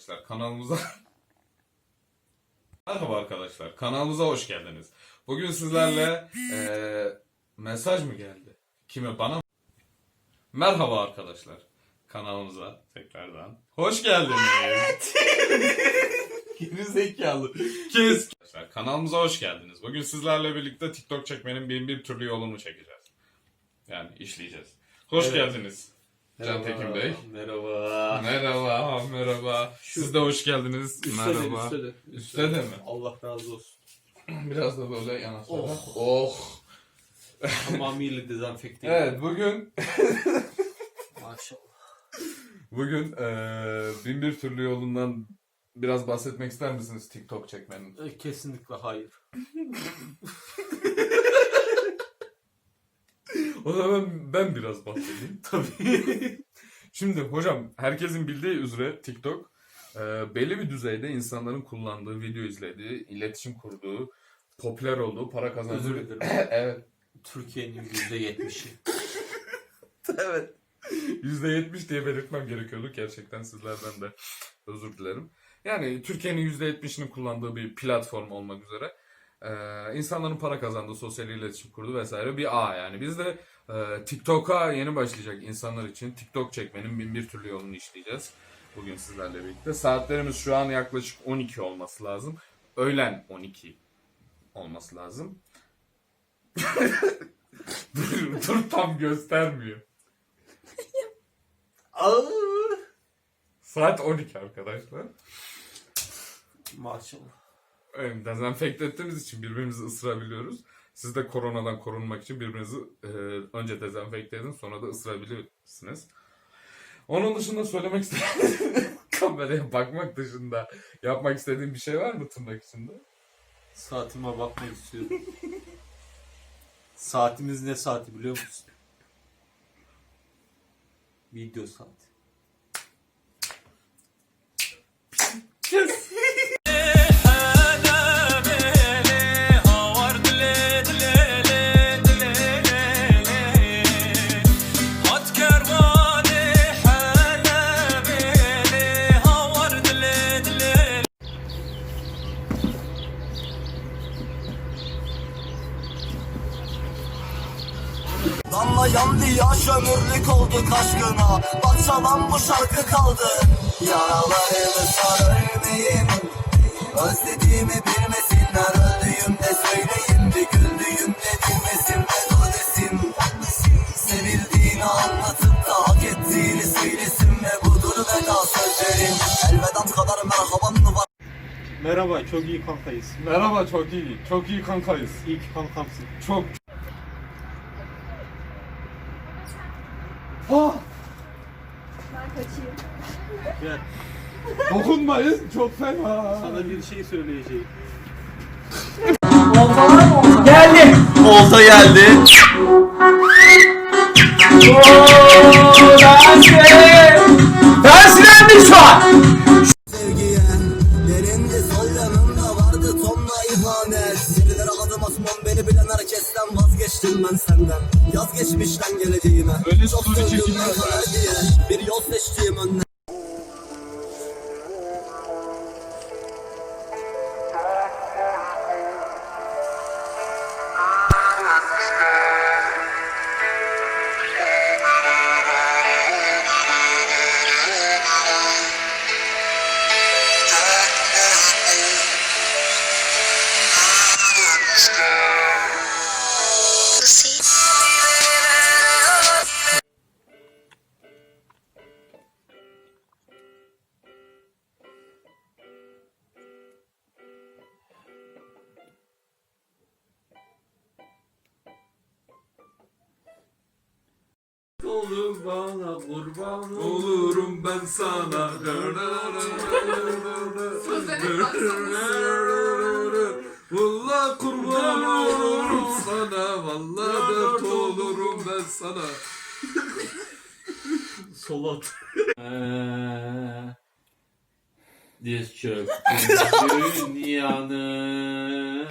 Arkadaşlar kanalımıza Merhaba arkadaşlar kanalımıza hoş geldiniz. Bugün sizlerle eee, mesaj mı geldi? Kime bana mı? Merhaba arkadaşlar kanalımıza tekrardan hoş geldiniz. Geri zekalı. Kes. Arkadaşlar kanalımıza hoş geldiniz. Bugün sizlerle birlikte TikTok çekmenin bin bir türlü yolunu çekeceğiz. Yani işleyeceğiz. Hoş Evet. geldiniz. Can Tekin Bey. Merhaba. Merhaba, merhaba. Siz de hoş geldiniz. Üstte de, merhaba. üstte de. Üstte de mi? Allah razı olsun. Biraz da böyle yanasana. Oh. Oh. Tamamıyla dezenfekte. Evet, bugün Maşallah. bugün eee bin bir türlü yolundan biraz bahsetmek ister misiniz TikTok çekmenin? E, Kesinlikle hayır. O zaman ben biraz bahsedeyim. Tabii. Şimdi hocam herkesin bildiği üzere TikTok eee, belli bir düzeyde insanların kullandığı, video izlediği, iletişim kurduğu, popüler olduğu, para kazandığı. Özür dilerim. evet. Türkiye'nin yüzde yetmişi. evet. %70 diye belirtmem gerekiyordu. Gerçekten sizlerden de özür dilerim. Yani Türkiye'nin %70'ini kullandığı bir platform olmak üzere e, insanların para kazandığı, sosyal iletişim kurduğu vesaire bir ağ yani. Biz de e, TikTok'a yeni başlayacak insanlar için TikTok çekmenin bin bir türlü yolunu işleyeceğiz. Bugün sizlerle birlikte. Saatlerimiz şu an yaklaşık 12 olması lazım. Öğlen 12 olması lazım. dur, dur tam göstermiyor. Aa! Saat 12 arkadaşlar. Maşallah. Dezenfekte ettiğimiz için birbirimizi ısırabiliyoruz. Siz de koronadan korunmak için birbirinizi e, önce dezenfekte edin sonra da ısırabilirsiniz. Onun dışında söylemek istediğim kameraya bakmak dışında yapmak istediğim bir şey var mı tırnak içinde? Saatime bakmak istiyorum. Saatimiz ne saati biliyor musun? Video saati. Damla yandı yaş ömürlük oldu aşkına Bak çalan bu şarkı kaldı Yaralarımı sar ölmeyin Özlediğimi bilmesinler Öldüğümde söyleyin Bir güldüğümde desin Sevildiğini anlatıp da hak ettiğini söylesin Ve budur veda sözlerin Elvedam kadar merhaban mı var Merhaba, çok iyi kankayız. Merhaba çok iyi. Çok iyi kankayız. İyi ki kankamsın. Çok Ah! Ben kaçayım. Gel, Dokunmayın çok fena. sana bir şey söyleyeceğim. Olta geldi Sevgiye ben senden. Yaz geçmişten geleceğime. Öyle Çok ben diye Bir yol seçtiğim önüne bana kurban Olurum ben sana. Valla kurban olurum sana. Valla dert olurum ben sana. Solat. Diz çöktü dünyanın